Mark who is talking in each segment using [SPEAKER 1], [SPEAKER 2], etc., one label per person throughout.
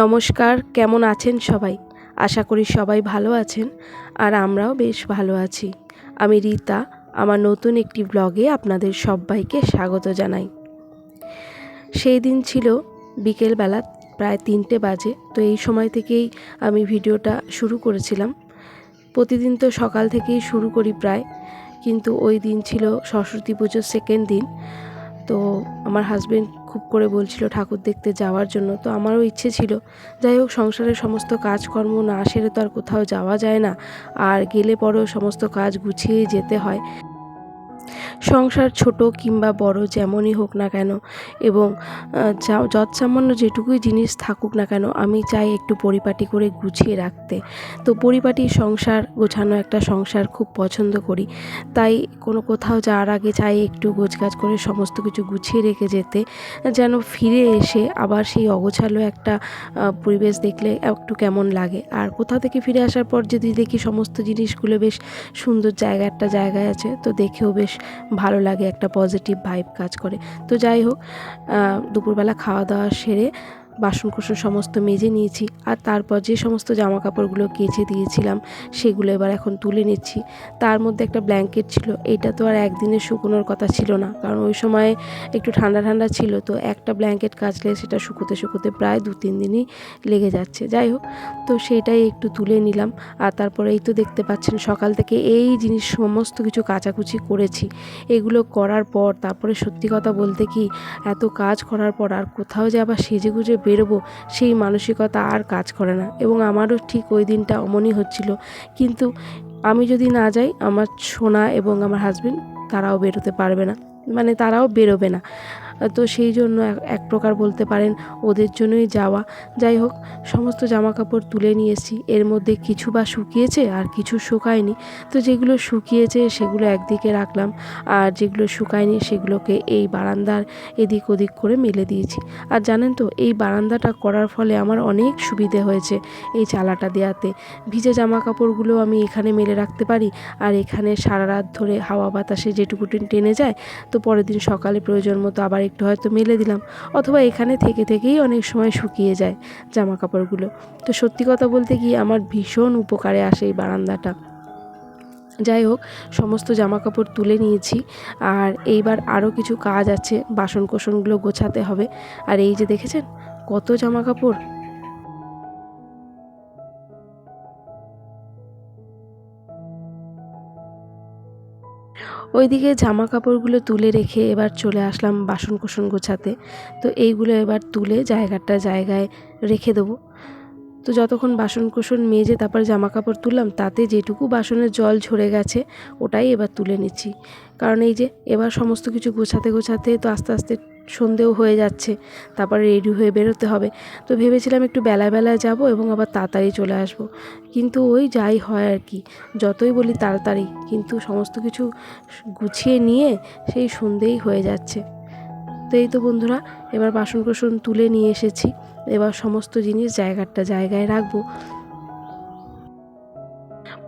[SPEAKER 1] নমস্কার, কেমন আছেন সবাই? আশা করি সবাই ভালো আছেন, আর আমরাও বেশ ভালো আছি। আমি রীতা, আমার নতুন একটি ব্লগে আপনাদের সবাইকে স্বাগত জানাই। সেই দিন ছিল বিকেলবেলা, প্রায় তিনটে বাজে। তো এই সময় থেকেই আমি ভিডিওটা শুরু করেছিলাম। প্রতিদিন তো সকাল থেকেই শুরু করি প্রায়, কিন্তু ওই দিন ছিল সরস্বতী পুজোর সেকেন্ড দিন। তো আমার হাজবেন্ড খুব করে বলছিল, ঠাকুর দেখতে যাওয়ার জন্য। তো আমারও ইচ্ছে ছিল, যাই হোক, সংসারের সমস্ত কাজকর্ম না সেরে তো আর কোথাও যাওয়া যায় না। আর গেলে পরেও সমস্ত কাজ গুছিয়ে যেতে হয়। সংসার ছোট কিংবা বড় যেমনই হোক না কেন এবং যৎসামান্য যেটুকুই জিনিস থাকুক না কেন, আমি চাই একটু পরিপাটি করে গুছিয়ে রাখতে। তো পরিপাটি সংসার, গোছানো একটা সংসার খুব পছন্দ করি। তাই কোনো কোথাও যাওয়ার আগে চাই একটু গোছগাছ করে সমস্ত কিছু গুছিয়ে রেখে যেতে, যেন ফিরে এসে আবার সেই অগোছালো একটা পরিবেশ দেখলে একটু কেমন লাগে। আর কোথা থেকে ফিরে আসার পর যদি দেখি সমস্ত জিনিসগুলো বেশ সুন্দর জায়গা একটা জায়গায় আছে, তো দেখেও বেশ ভালো লাগে একটা পজিটিভ ভাইব কাজ করে। তো যাই হোক দুপুরবেলা খাওয়া দাওয়া সেরে বাসনকোসন সমস্ত মেজে নিয়েছি আর তারপর যে সমস্ত জামা কাপড়গুলো কেচে দিয়েছিলাম সেগুলো এবার এখন তুলে নিচ্ছি। তার মধ্যে একটা ব্ল্যাঙ্কেট ছিল, এটা তো আর একদিনে শুকোনোর কথা ছিল না, কারণ ওই সময় একটু ঠান্ডা ঠান্ডা ছিল, তো একটা ব্ল্যাঙ্কেট কাচলে সেটা শুকোতে শুকোতে প্রায় দু তিন দিনই লেগে যাচ্ছে। যাই হোক, তো সেটাই একটু তুলে নিলাম আর তারপরে এই তো দেখতে পাচ্ছেন সকাল থেকে এই জিনিস সমস্ত কিছু কাচাকুচি করেছি। এগুলো করার পর, তারপরে সত্যি কথা বলতে কি, এত কাজ করার পর আর কোথাও যে আবার সেজে গুজে বেরোবো, সেই মানসিকতা আর কাজ করে না। এবং আমারও ঠিক ওই দিনটা অমনই হচ্ছিল। কিন্তু আমি যদি না যাই, আমার সোনা এবং আমার হাজব্যান্ড তারাও বেরোতে পারবে না। মানে তারাও বেরোবে না। তো সেই জন্য এক- প্রকার বলতে পারেন ওদের জন্যই যাওয়া। যাই হোক, সমস্ত জামা কাপড় তুলে নিয়ে এসেছি। এর মধ্যে কিছু বা শুকিয়েছে আর কিছু শুকায়নি। তো যেগুলো শুকিয়েছে সেগুলো একদিকে রাখলাম আর যেগুলো শুকায়নি সেগুলোকে এই বারান্দার এদিক ওদিক করে মেলে দিয়েছি। আর জানেন তো, এই বারান্দাটা করার ফলে আমার অনেক সুবিধে হয়েছে এই চালাটা দেওয়াতে ভিজে জামা কাপড়গুলো আমি এখানে মেলে রাখতে পারি আর এখানে সারা রাত ধরে হাওয়া বাতাসে যেটুকু টেনে যায়, তো পরের দিন সকালে প্রয়োজন মতো আবার একটু হয়তো মেলে দিলাম, অথবা এখানে থেকে থেকেই অনেক সময় শুকিয়ে যায় জামা কাপড়গুলো তো সত্যি কথা বলতে কি আমার ভীষণ উপকারে আসে এই বারান্দাটা। যাই হোক, সমস্ত জামা কাপড় তুলে নিয়েছি, আর এইবার আরও কিছু কাজ আছে বাসন কোসনগুলো গোছাতে হবে। আর এই যে দেখেছেন, কত জামা কাপড় ওইদিকে জামা কাপড়গুলো তুলে রেখে এবার চলে আসলাম বাসন কোসন গোছাতে। তো এইগুলো এবার তুলে জায়গাটা জায়গায় রেখে দেবো। তো যতক্ষণ বাসন কোসন মেজে তারপর জামা কাপড় তুললাম, তাতে যেটুকু বাসনের জল ঝরে গেছে, ওটাই এবার তুলে নিচ্ছি। কারণ এই যে, এবার সমস্ত কিছু গোছাতে গোছাতে তো আস্তে আস্তে সন্ধেও হয়ে যাচ্ছে, তারপরে রেডি হয়ে বেরোতে হবে। তো ভেবেছিলাম একটু বেলায় বেলায় যাব এবং আবার তাড়াতাড়ি চলে আসব। কিন্তু ওই যাই হয় আর কি, যতই বলি তাড়াতাড়ি, কিন্তু সমস্ত কিছু গুছিয়ে নিয়ে সেই সন্ধেই হয়ে যাচ্ছে। তো এই তো বন্ধুরা, এবার বাসন কোসন তুলে নিয়ে এসেছি। এবার সমস্ত জিনিস জায়গাটা জায়গায় রাখব।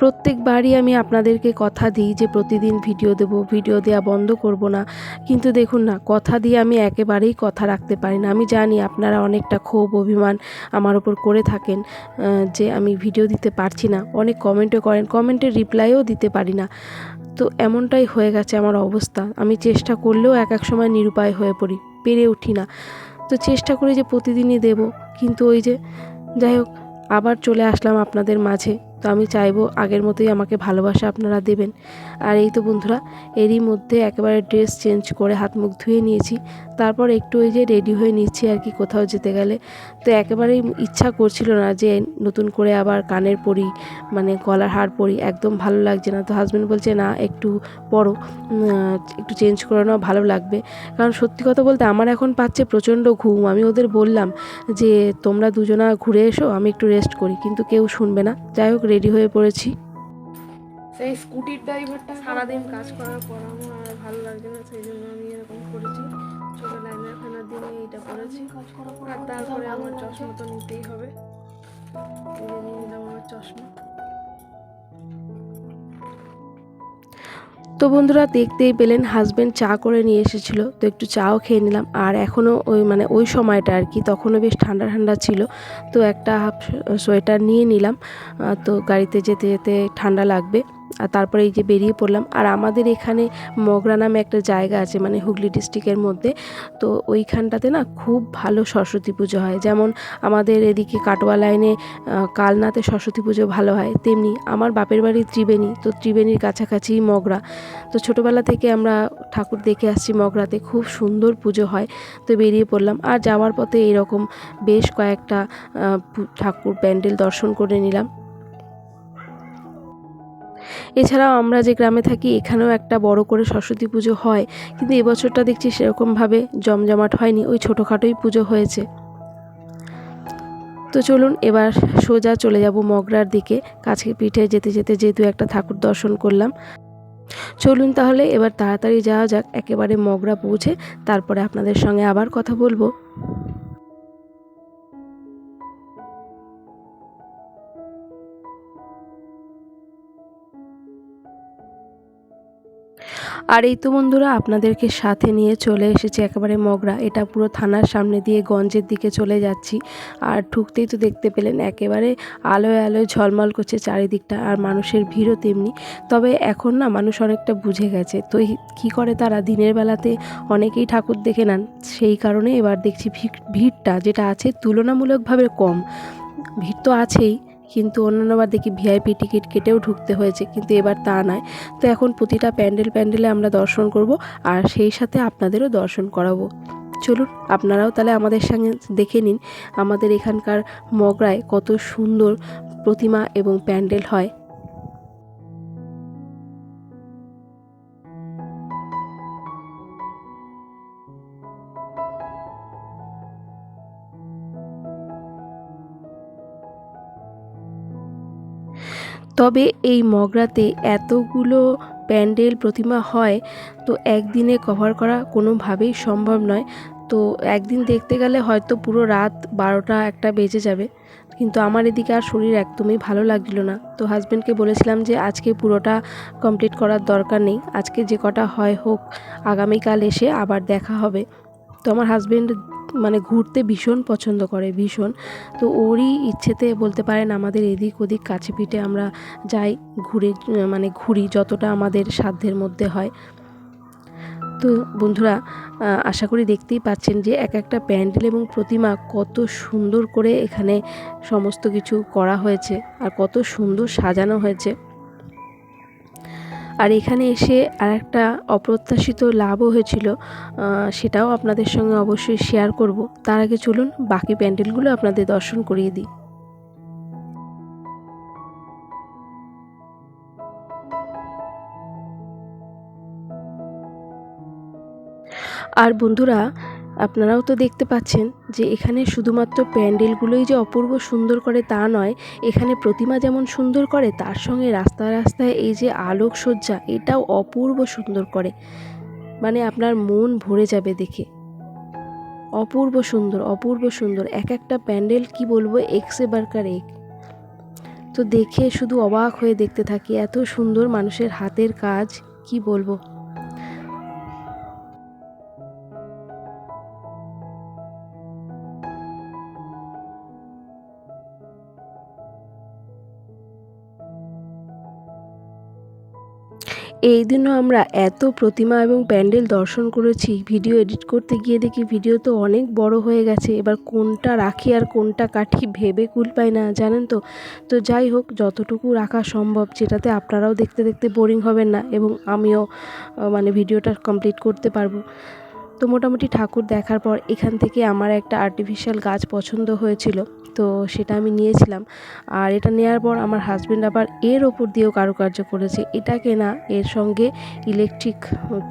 [SPEAKER 1] প্রত্যেকবারই আমি আপনাদেরকে কথা দিই যে প্রতিদিন ভিডিও দেব, ভিডিও দেওয়া বন্ধ করব না। কিন্তু দেখুন না, কথা দিয়ে আমি একেবারেই কথা রাখতে পারি না। আমি জানি আপনারা অনেকটা ক্ষোভ, অভিমান আমার ওপর করে থাকেন যে আমি ভিডিও দিতে পারছি না। অনেক কমেন্টও করেন, কমেন্টের রিপ্লাইও দিতে পারি না। তো এমনটাই হয়ে গেছে আমার অবস্থা। আমি চেষ্টা করলেও এক এক সময় নিরুপায় হয়ে পড়ি, পেরে উঠি না। তো চেষ্টা করি যে প্রতিদিনই দেব। কিন্তু ওই যে, যাই হোক, আবার চলে আসলাম আপনাদের মাঝে। তো আমি চাইব আগের মতোই আমাকে ভালোবাসা আপনারা দেবেন। আর এই তো বন্ধুরা, এরই মধ্যে একেবারে ড্রেস চেঞ্জ করে হাত মুখ ধুয়ে নিয়েছি। তারপর একটু ওই যে রেডি হয়ে নিচ্ছি আর কি কোথাও যেতে গেলে। তো একেবারেই ইচ্ছা করছিল না যে নতুন করে আবার কানের পরি মানে গলার হার পরি, একদম ভালো লাগছে না। তো হাজব্যান্ড বলছে, না, একটু পরো একটু চেঞ্জ করে নাও, ভালো লাগবে। কারণ সত্যি কথা বলতে আমার এখন পাচ্ছে প্রচণ্ড ঘুম। আমি ওদের বললাম যে, তোমরা দুজনা ঘুরে এসো, আমি একটু রেস্ট করি। কিন্তু কেউ শুনবে না। যাই হোক রেডি হয়ে পড়েছি।
[SPEAKER 2] সেই স্কুটির ড্রাইভারটা সারাদিন কাজ করার পর আমার আর ভালো লাগছে না সেই জন্য আমি এরকম করেছি। ছোটো লাইনার ফাইনার দিয়ে এই এইটা করেছি। আর তারপরে আমার চশমা তো নিতেই হবে। এই যে নিয়ে নিলাম আমার চশমা।
[SPEAKER 1] তো বন্ধুরা দেখতেই পেলেন হাজব্যান্ড চা করে নিয়ে এসেছিল। তো একটু চাও খেয়ে নিলাম। আর এখনও ওই মানে ওই সময়টা আর কি, তখনও বেশ ঠান্ডা ঠান্ডা ছিল। তো একটা হাফ সোয়েটার নিয়ে নিলাম। তো গাড়িতে যেতে যেতে ঠান্ডা লাগবে। আর তারপরে এই যে বেরিয়ে পড়লাম। আর আমাদের এখানে মগরা নামে একটা জায়গা আছে মানে হুগলি ডিস্ট্রিক্টের মধ্যে। তো ওইখানটাতে না খুব ভালো সরস্বতী পুজো হয়। যেমন আমাদের এদিকে কাটোয়া লাইনে কালনাতে সরস্বতী পুজো ভালো হয়। তেমনি আমার বাপের বাড়ি ত্রিবেণী, তো ত্রিবেণীর কাছাকাছি মগরা। তো ছোটোবেলা থেকে আমরা ঠাকুর দেখে আসছি মগরাতে, খুব সুন্দর পুজো হয়। তো বেরিয়ে পড়লাম। আর যাওয়ার পথে এরকম বেশ কয়েকটা ঠাকুর প্যান্ডেল দর্শন করে নিলাম। এছাড়াও আমরা যে গ্রামে থাকি, এখানেও একটা বড় করে সরস্বতী পুজো হয়। কিন্তু এবছরটা দেখছি সেরকমভাবে জমজমাট হয়নি, ওই ছোটোখাটোই পুজো হয়েছে। তো চলুন এবার সোজা চলে যাব মগরার দিকে, কাছে পিঠে যেতে যেতে যেহেতু একটা ঠাকুর দর্শন করলাম। চলুন তাহলে এবার তাড়াতাড়ি যাওয়া যাক, একেবারে মগরা পৌঁছে তারপরে আপনাদের সঙ্গে আবার কথা বলব। আর এই তো বন্ধুরা, আপনাদেরকে সাথে নিয়ে চলে এসেছি একেবারে মগরা। এটা পুরো থানার সামনে দিয়ে গঞ্জের দিকে চলে যাচ্ছি। আর ঢুকতেই তো দেখতে পেলেন, একেবারে আলোয় আলোয় ঝলমল করছে চারিদিকটা, আর মানুষের ভিড়ও তেমনি। তবে এখন না, মানুষ অনেকটা বুঝে গেছে। তো কী করে তারা দিনের বেলাতে অনেকেই ঠাকুর দেখে নেন? সেই কারণে এবার দেখছি ভিড়- ভিড়টা যেটা আছে তুলনামূলকভাবে কম। ভিড় তো আছেই। কিন্তু অন্যান্যবার দেখি ভিআইপি টিকিট কেটেও ঢুকতে হয়েছে, কিন্তু এবার তা নয়। তো এখন প্রতিটা প্যান্ডেল প্যান্ডেলে আমরা দর্শন করব আর সেই সাথে আপনাদেরও দর্শন করাবো। চলুন, আপনারাও তাহলে আমাদের সঙ্গে দেখে নিন আমাদের এখানকার মগরায় কত সুন্দর প্রতিমা এবং প্যান্ডেল হয়। তবে এই মগরাতে এতগুলো প্যান্ডেল প্রতিমা হয়, তো একদিনে কভার করা কোনোভাবেই সম্ভব নয়। তো একদিন দেখতে গেলে হয়তো পুরো রাত বারোটা একটা বেজে যাবে। কিন্তু আমার এদিকে আর শরীর একদমই ভালো লাগছিল না। তো হাজব্যান্ডকে বলেছিলাম যে, আজকে পুরোটা কমপ্লিট করার দরকার নেই। আজকে যে কটা হয় হোক, আগামীকাল এসে আবার দেখা হবে। তো আমার হাজব্যান্ড মানে ঘুরতে ভীষণ পছন্দ করে, ভীষণ। তো ওরই ইচ্ছেতে বলতে পারেন আমাদের এদিক ওদিক কাছে পিঠে আমরা যাই, ঘুরে মানে ঘুরি যতটা আমাদের সাধ্যের মধ্যে হয়। তো বন্ধুরা আশা করি দেখতেই পাচ্ছেন যে এক একটা প্যান্ডেল এবং প্রতিমা কত সুন্দর করে এখানে সমস্ত কিছু করা হয়েছে আর কত সুন্দর সাজানো হয়েছে। আর এখানে এসে আর একটা অপ্রত্যাশিত লাভও হয়েছিল সেটাও আপনাদের সঙ্গে অবশ্যই শেয়ার করব। তার আগে চলুন বাকি প্যান্ডেলগুলো আপনাদের দর্শন করিয়ে দিই। আর বন্ধুরা আপনারাও তো দেখতে পাচ্ছেন যে এখানে শুধুমাত্র প্যান্ডেলগুলোই যে অপূর্ব সুন্দর করে তা নয়, এখানে প্রতিমা যেমন সুন্দর করে, তার সঙ্গে রাস্তায় রাস্তায় এই যে আলোকসজ্জা, এটাও অপূর্ব সুন্দর করে। মানে আপনার মন ভরে যাবে দেখে। অপূর্ব সুন্দর অপূর্ব সুন্দর। এক একটা প্যান্ডেল কি বলব, এক্সে বারকার এক। তো দেখে শুধু অবাক হয়ে দেখতে থাকি, এত সুন্দর মানুষের হাতের কাজ, কি বলব? এই দিনও আমরা এত প্রতিমা এবং প্যান্ডেল দর্শন করেছি, ভিডিও এডিট করতে গিয়ে দেখি ভিডিও তো অনেক বড় হয়ে গেছে, এবার কোনটা রাখি আর কোনটা কাঠি ভেবে কুল পাই না, জানেন তো? তো যাই হোক, যতটুকু রাখা সম্ভব, যেটাতে আপনারাও দেখতে দেখতে বোরিং হবেন না এবং আমিও মানে ভিডিওটা কমপ্লিট করতে পারব। তো মোটামুটি ঠাকুর দেখার পর এখান থেকে আমার একটা আর্টিফিশিয়াল গাছ পছন্দ হয়েছিল, তো সেটা আমি নিয়েছিলাম। আর এটা নেওয়ার পর আমার হাজব্যান্ড আবার এর ওপর দিয়েও কারুকার্য করেছে। এটাকে না এর সঙ্গে ইলেকট্রিক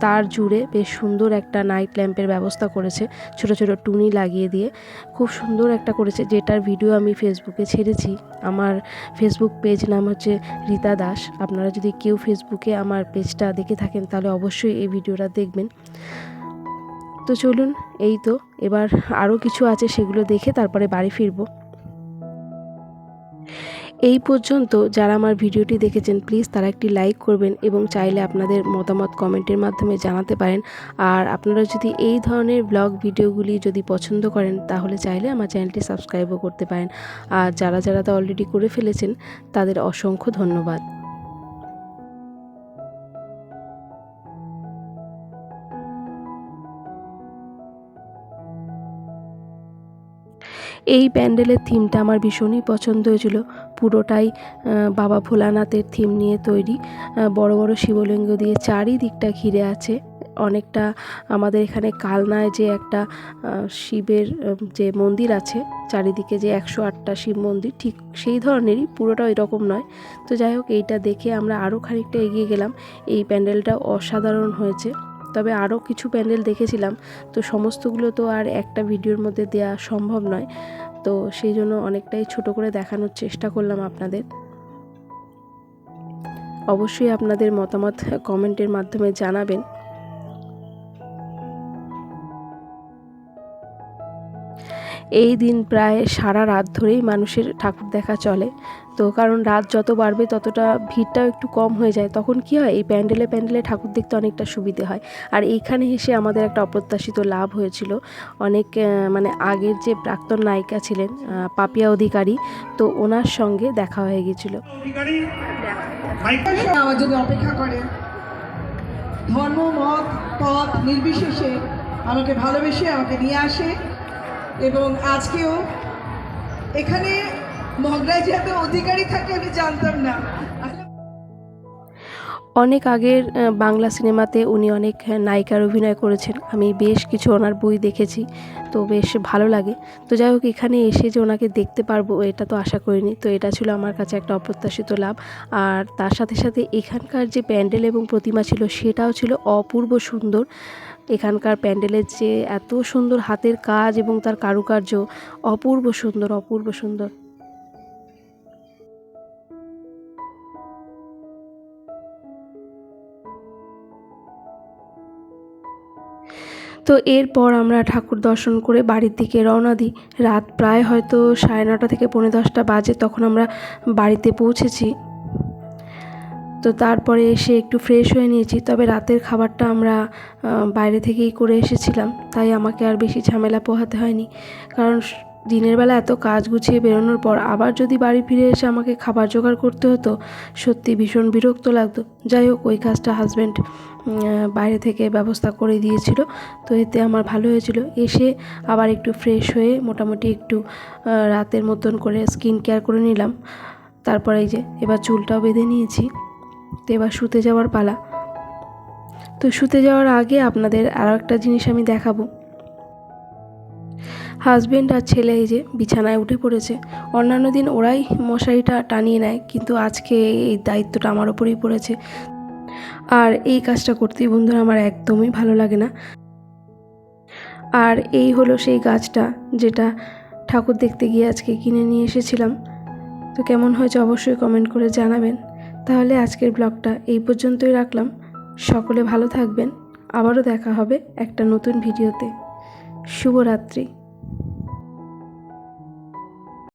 [SPEAKER 1] তার জুড়ে বেশ সুন্দর একটা নাইট ল্যাম্পের ব্যবস্থা করেছে, ছোট ছোট টুনি লাগিয়ে দিয়ে। খুব সুন্দর একটা করেছে, যেটার ভিডিও আমি ফেসবুকে ছেড়েছি। আমার ফেসবুক পেজ নাম হচ্ছে রীতা দাস। আপনারা যদি কেউ ফেসবুকে আমার পেজটা দেখে থাকেন, তাহলে অবশ্যই এই ভিডিওটা দেখবেন। তো চলুন, এই তো, এবার আরও কিছু আছে সেগুলো দেখে তারপরে বাড়ি ফিরবো। এই পর্যন্ত যারা আমার ভিডিওটি দেখেছেন, প্লিজ তারা একটি লাইক করবেন এবং চাইলে আপনাদের মতামত কমেন্টের মাধ্যমে জানাতে পারেন। আর আপনারা যদি এই ধরনের ব্লগ ভিডিওগুলি যদি পছন্দ করেন, তাহলে চাইলে আমার চ্যানেলটি সাবস্ক্রাইবও করতে পারেন। আর যারা যারা তা অলরেডি করে ফেলেছেন, তাদের অসংখ্য ধন্যবাদ। এই প্যান্ডেলের থিমটা আমার ভীষণই পছন্দ হয়েছিল। পুরোটাই বাবা ভোলানাথের থিম নিয়ে তৈরি। বড় বড় শিবলিঙ্গ দিয়ে চারিদিকটা ঘিরে আছে। অনেকটা আমাদের এখানে কালনায় যে একটা শিবের যে মন্দির আছে, চারিদিকে যে একশো আটটা শিব মন্দির, ঠিক সেই ধরনেরই পুরোটা ওই রকম নয়। তো যাই হোক, এইটা দেখে আমরা আরও খানিকটা এগিয়ে গেলাম। এই প্যান্ডেলটা অসাধারণ হয়েছে। তবে আরও কিছু প্যান্ডেল দেখেছিলাম। তো সমস্তগুলো তো আর একটা ভিডিওর মধ্যে দেওয়া সম্ভব নয়। তো সেই জন্য অনেকটাই ছোট করে দেখানোর চেষ্টা করলাম আপনাদের। অবশ্যই আপনাদের মতামত কমেন্টের মাধ্যমে জানাবেন। এই দিন প্রায় সারা রাত ধরেই মানুষের ঠাকুর দেখা চলে। তো কারণ রাত যত বাড়বে ততটা ভিড়টাও একটু কম হয়ে যায়। তখন কি হয়? এই প্যান্ডেলে প্যান্ডেলে ঠাকুর দেখতে অনেকটা সুবিধে হয়। আর এইখানে এসে আমাদের একটা অপ্রত্যাশিত লাভ হয়েছিল। অনেক মানে আগের যে প্রাক্তন নায়িকা ছিলেন পাপিয়া অধিকারী তো ওনার সঙ্গে দেখা হয়ে গেছিল।
[SPEAKER 3] অপেক্ষা করে। ধর্ম মত পথ নির্বিশেষে আমাকে ভালোবেসে আমাকে নিয়ে আসে। এবং আজকেও এখানে মগরায় যে এত অধিকারী থাকে, আমি জানতাম না।
[SPEAKER 1] অনেক আগের বাংলা সিনেমাতে উনি অনেক নায়িকার অভিনয় করেছেন। আমি বেশ কিছু ওনার বই দেখেছি, তো বেশ ভালো লাগে। তো যাই হোক, এখানে এসে যে ওনাকে দেখতে পারব, এটা তো আশা করিনি। তো এটা ছিল আমার কাছে একটা অপ্রত্যাশিত লাভ। আর তার সাথে সাথে এখানকার যে প্যান্ডেল এবং প্রতিমা ছিল, সেটাও ছিল অপূর্ব সুন্দর। এখানকার প্যান্ডেলের যে এত সুন্দর হাতের কাজ এবং তার কারুকার্য, অপূর্ব সুন্দর অপূর্ব সুন্দর। তো এরপর আমরা ঠাকুর দর্শন করে বাড়ির দিকে রওনা দিই। রাত প্রায় হয়তো সাড়ে নটা থেকে পৌনে দশটা বাজে, তখন আমরা বাড়িতে পৌঁছেছি। তো তারপরে এসে একটু ফ্রেশ হয়ে নিয়েছি। তবে রাতের খাবারটা আমরা বাইরে থেকেই করে এসেছিলাম। তাই আমাকে আর বেশি ঝামেলা পোহাতে হয়নি। কারণ দিনের বেলা এত কাজ গুছিয়ে বেরোনোর পর আবার যদি বাড়ি ফিরে এসে আমাকে খাবার জোগাড় করতে হতো, সত্যি ভীষণ বিরক্ত লাগতো। যাই হোক, ওই কাজটা হাজব্যান্ড বাইরে থেকে ব্যবস্থা করে দিয়েছিল। তো এতে আমার ভালো হয়েছিল। এসে আবার একটু ফ্রেশ হয়ে মোটামুটি একটু রাতের মতন করে স্কিন কেয়ার করে নিলাম। তারপরে এই যে, এবার চুলটাও বেঁধে নিয়েছি। তো এবার শুতে যাওয়ার পালা। তো শুতে যাওয়ার আগে আপনাদের আরও একটা জিনিস আমি দেখাবো। হাজবেন্ড আর ছেলে এই যে বিছানায় উঠে পড়েছে। অন্যান্য দিন ওরাই মশারিটা টানিয়ে নেয়, কিন্তু আজকে এই দায়িত্বটা আমার ওপরেই পড়েছে। আর এই কাজটা করতেই বন্ধুরা আমার একদমই ভালো লাগে না। আর এই হলো সেই গাছটা যেটা ঠাকুর দেখতে গিয়ে আজকে কিনে নিয়ে এসেছিলাম। তো কেমন হয়েছে অবশ্যই কমেন্ট করে জানাবেন। তাহলে আজকের ব্লগটা এই পর্যন্তই রাখলাম। সকলে ভালো থাকবেন। আবারও দেখা হবে একটা নতুন ভিডিওতে। শুভরাত্রি।